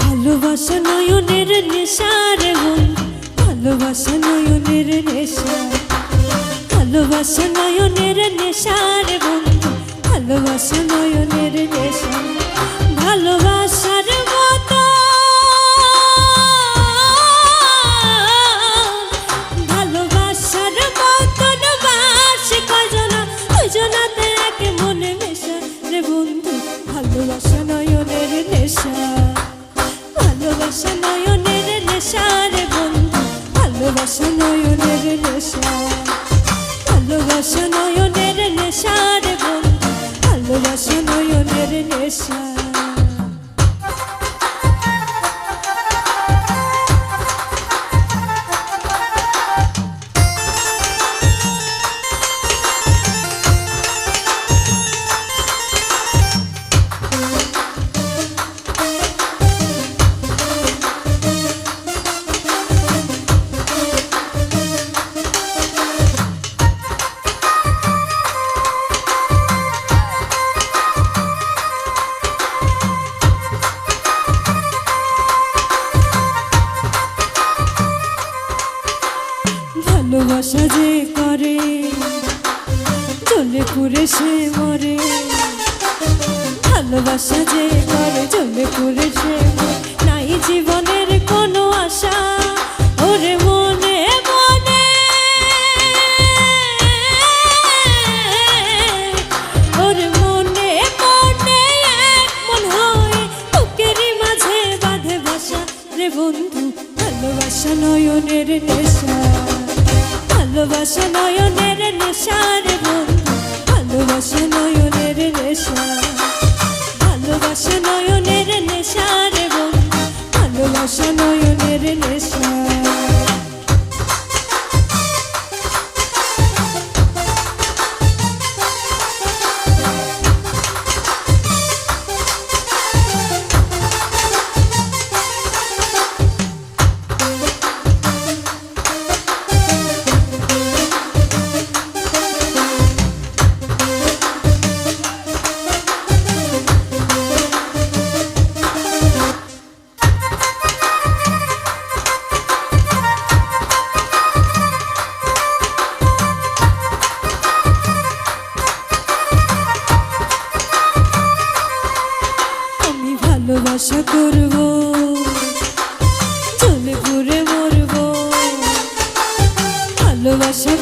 ভালোবাসা নয়নের নেশার মন ভালোবাসা নয়নের নেশা ভালোবাসা নয়নের নেশার মন ভালোবাসা নয়নের নেশা, ভালোবাসার মতো। ভালোবাসার মতন বাস কজনা, দুজনাতে এক মনে মেশা রে বন্ধু, ভালোবাসা নয়নের নেশা। ভালোবাসা নয়নের নেশা রে বন্ধু, ভালোবাসা নয়নের নেশা। ভালোবাসা নয়নের যে করে, চলে পুরে সে মরে। ভালোবাসা যে করে, চলে পুরে সে নাই জীবনের কোনো আশা, ওরে মনে মনে। ওরে মনে মনে মন হয় বুকেরই মাঝে বাঁধে বাসা। রে বন্ধু, ভালোবাসা নয়নের নেশা। ভালোবাসা নয়নের নেশা রে ভালোবাসা নয়নের নেশা। ভালোবাসে নয়নের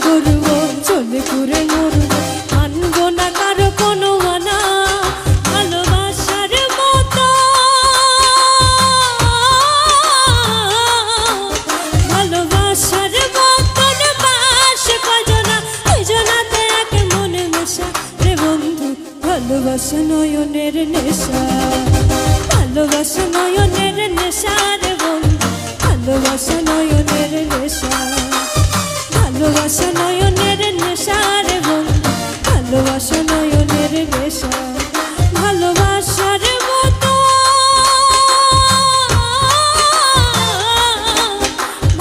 করব, চলে পুরে মরব। মানব না কারও কোনো মানা ভালোবাসার মতো। ভালোবাসার মতন বাস কজনা দুজনাতে এক মনে মেশা রে বন্ধু, ভালোবাসা নয়নের নেশা। ভালোবাসা নয়নের নেশা, রে বন্ধু, ভালোবাসা নয়নের নেশা। ভালোবাসা নয়নের নেশা রে বন্ধু ভালোবাসা নয়নের নেশা। ভালোবাসার মতো।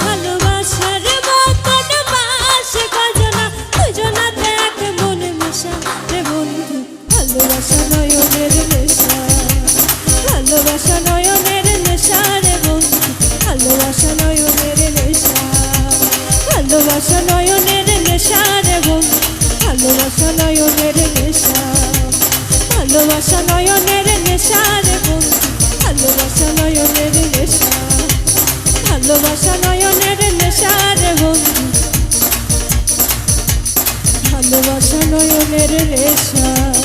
ভালোবাসার মতন বাস গজনা দুজনাতে এক মনে মেশা। রে বন্ধু, ভালোবাসা নয়নের ভালোবাসা নয়নের নেশা বন্ধু ভালোবাসা নয়নের নেশা। ভালোবাসা নয়নের নেশা বন্ধু ভালোবাসা নয়নের নেশা। ভালোবাসা নয়নের নেশা বন্ধু ভালোবাসা নয়নের নেশা।